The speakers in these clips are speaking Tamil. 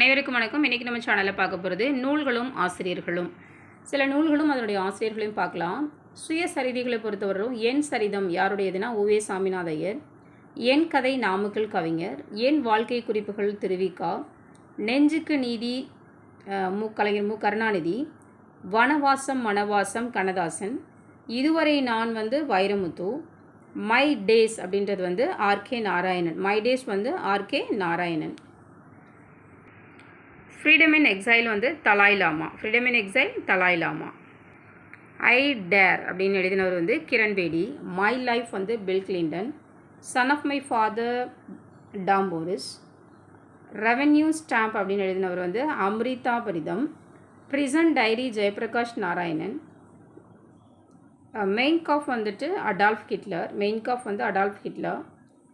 அனைவருக்கும் வணக்கம். இன்றைக்கி நம்ம சேனலில் பார்க்க போகிறது நூல்களும் ஆசிரியர்களும். சில நூல்களும் அதனுடைய ஆசிரியர்களையும் பார்க்கலாம். சுய சரிதிகளை பொறுத்தவரையும் என் சரிதம் யாருடையதுன்னா ஓவே சாமிநாத ஐயர் என் கதை நாமக்கல் கவிஞர். என் வாழ்க்கை குறிப்புகள் திருவிக்கா நெஞ்சுக்கு நீதி மு கலைஞர் மு. கருணாநிதி. வனவாசம் மனவாசம் கண்ணதாசன். இதுவரை நான் வந்து வைரமுத்து. மை டேஸ் அப்படின்றது வந்து R K Narayanan. My days வந்து R K Narayanan. Freedom in exile வந்து Dalai Lama. Freedom in exile Dalai Lama. I dare அப்படின்னு எழுதினவர் வந்து கிரண் பேடி. மை லைஃப் வந்து Bill Clinton son of my father டாம்போரிஸ் revenue stamp அப்படின்னு எழுதினவர் வந்து Amrita Pritam. Prison diary Jayaprakash Narayanan Mein Kampf வந்துட்டு அடால்ஃப் ஹிட்லர் மெயின் காஃப் வந்து Adolf Hitler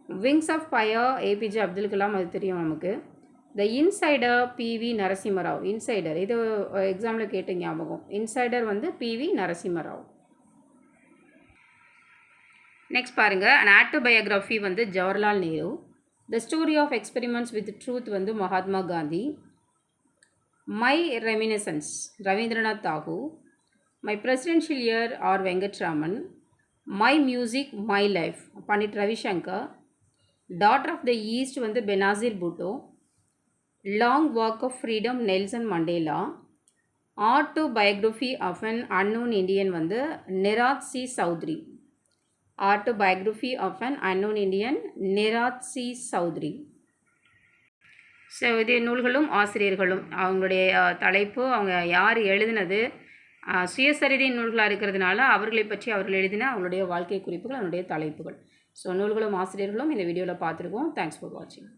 wings of fire APJ Abdul Kalam அது தெரியும் நமக்கு. The insider P V Narasimha Rao insider இது எக்ஸாமில் கேட்ட ஞாபகம். இன்சைடர் வந்து பிவி நரசிம்மராவ் நெக்ஸ்ட் பாருங்கள் அண்ட் ஆட்டோபயோகிராஃபி வந்து Jawaharlal Nehru the story of experiments with truth வந்து Mahatma Gandhi my reminiscences Rabindranath Tagore my presidential year R Venkataraman my music my life Pandit Ravi Shankar daughter of the east வந்து Benazir Bhutto long walk of freedom Nelson Mandela autobiography of an unknown Indian வந்து Nirad C Chaudhuri autobiography of an unknown Indian Nirad C Chaudhuri so இது நூல்களும் ஆசிரியர்களும். அவங்களுடைய தலைப்பு அவங்க யார் எழுதினது சுயசரிதை நூல்களாக இருக்கிறதுனால அவர்களை பற்றி அவர்கள் எழுதின அவங்களுடைய வாழ்க்கை குறிப்புகள் அவனுடைய தலைப்புகள். ஸோ நூல்களும் ஆசிரியர்களும் இந்த வீடியோவில் பார்த்துருக்கோம். தேங்க்ஸ் ஃபார் வாட்சிங்